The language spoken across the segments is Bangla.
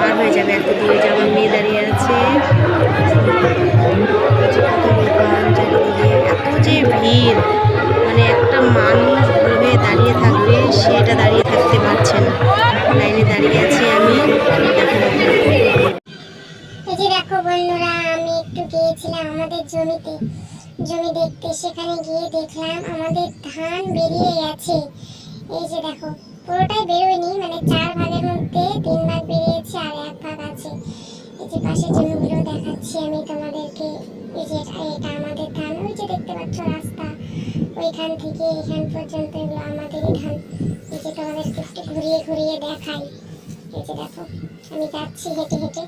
পার হয়ে যাবে। এত দূরে যে মেয়ে দাঁড়িয়ে আছে। এত যে ভিড় মানে একটা মানুষ ঘুরে দাঁড়িয়ে থাকবে সেটা দাঁড়িয়ে থাকতে পারছে না। লাইনে দাঁড়িয়ে আছি আমি। এই যে দেখো বন্ধুরা, আমি একটু গিয়েছিলাম আমাদের জমিতে। জমি দেখতে সেখানে গিয়ে দেখলাম আমাদের ধান বেরিয়ে গেছে। এই যে দেখো, পুরোটা এই যে পাশের জমিগুলো দেখাচ্ছি আমি তোমাদেরকে, এই যে এটা আমাদের ধান, ওই যে দেখতে পাচ্ছ রাস্তা, ওইখান থেকে এখান পর্যন্ত এগুলো আমাদেরই ধান। এই যে তোমাদেরকে একটু ঘুরিয়ে ঘুরিয়ে দেখাই। এই যে দেখো, আমি যাচ্ছি হেঁটে হেঁটে।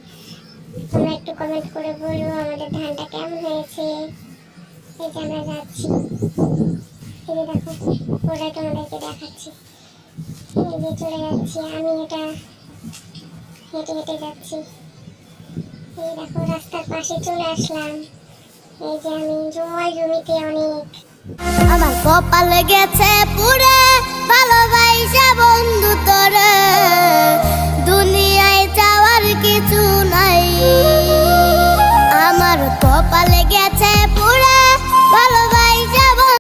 তোমরা একটু কমেন্ট করে বলো আমাদের ধানটা কেমন হয়েছে। এই যে আমরা যাচ্ছি। এই যে দেখো, ওটাই তোমাদেরকে দেখাচ্ছি। এই যে চলে যাচ্ছি, আমি এটা হেঁটে হেঁটে যাচ্ছি। এই দেখো রাস্তার পাশে চলে আসলাম। এই যে আমি জমিতে অনেক আমার কপালে গেছে পুরে ভালোবাসা